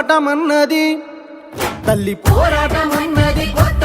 పోరాటమన్నది. తల్లి పోరాటమన్నది కొత్త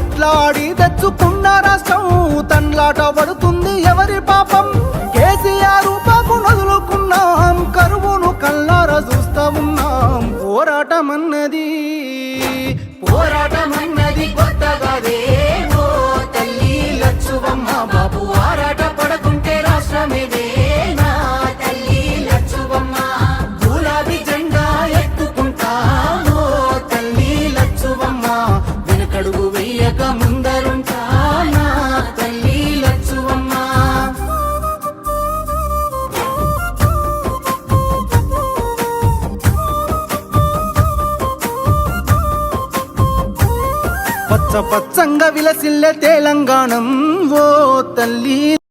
కొట్లాడి తెచ్చుకున్న రాష్ట్రం తన్లాట పడుతుంది ఎవరి పాపం? కేసీఆర్ పాపు నదులుకున్నాం కరువును కల్లార చూస్తా ఉన్నాం. పోరాటం అన్నది వెనుకడుగు వెయ్యక తల్లి లచ్చువమ్మ. పచ్చ పచ్చంగా విలసిల్లే తెలంగాణం ఓ తల్లి